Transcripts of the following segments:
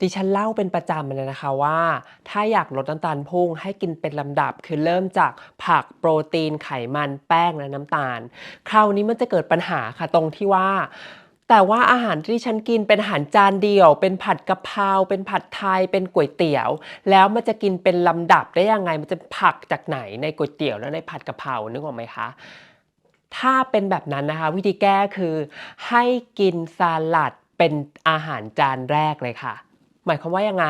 ดิฉันเล่าเป็นประจำเลยนะคะว่า ถ้าอยากลดน้ำตาลพุ่งให้กินเป็นลำดับ คือเริ่มจากผักโปรตีนไขมันแป้งและน้ำตาล คราวนี้มันจะเกิดปัญหาค่ะตรงที่ว่า แต่ว่าอาหารที่ฉันกินเป็นอาหารจานเดียว เป็นผัดกะเพราเป็นผัดไทยเป็นก๋วยเตี๋ยว แล้วมันจะกินเป็นลำดับได้ยังไงมันจะผักจากไหนในก๋วยเตี๋ยวแล้วในผัดกะเพรานึกออกไหมคะถ้าเป็นแบบนั้นนะคะ วิธีแก้คือให้กินสลัดเป็นอาหารจานแรกเลยค่ะ หมายความว่ายังไง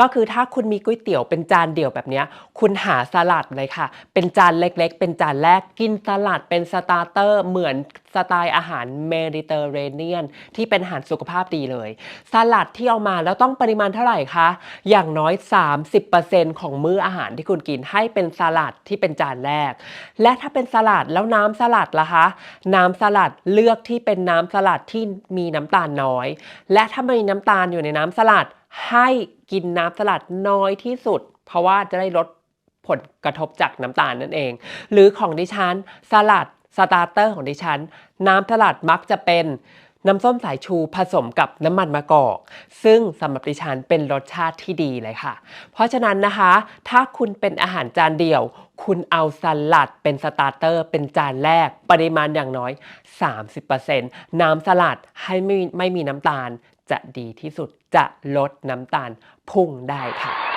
ก็คือถ้าคุณมีก๋วยเตี๋ยวเป็นจานเดี่ยวแบบนี้ คุณหาสลัดเลยค่ะ เป็นจานเล็กๆ เป็นจานแรกกินสลัดเป็นสตาร์เตอร์เหมือน สไตล์อาหารเมดิเตอร์เรเนียน ที่เป็นอาหารสุขภาพดีเลย สลัดที่เอามาแล้วต้องปริมาณเท่าไหร่คะ อย่างน้อย 30%ของมื้ออาหารที่คุณกินให้เป็นสลัดที่เป็นจานแรก และถ้าเป็นสลัดแล้วน้ำสลัดล่ะคะ น้ำสลัดเลือกที่เป็นน้ำสลัดที่มีน้ำตาลน้อย และถ้ามีน้ำตาลอยู่ในน้ำสลัดให้กินน้ำสลัดน้อยที่สุด เพราะว่าจะได้ลดผลกระทบจากน้ำตาลนั่นเอง หรือของดิฉันสลัด สตาร์เตอร์ของดิฉัน น้ำสลัดมักจะเป็นน้ำส้มสายชูผสมกับน้ำมันมะกอก ซึ่งสำหรับดิฉันเป็นรสชาติที่ดีเลยค่ะ เพราะฉะนั้นนะคะ ถ้าคุณเป็นอาหารจานเดียว คุณเอาสลัดเป็นสตาร์เตอร์ เป็นจานแรก ปริมาณอย่างน้อย 30%น้ำสลัดให้ไม่ไม่มีน้ำตาล จะดีที่สุดจะลดน้ำตาลพุ่งได้ค่ะ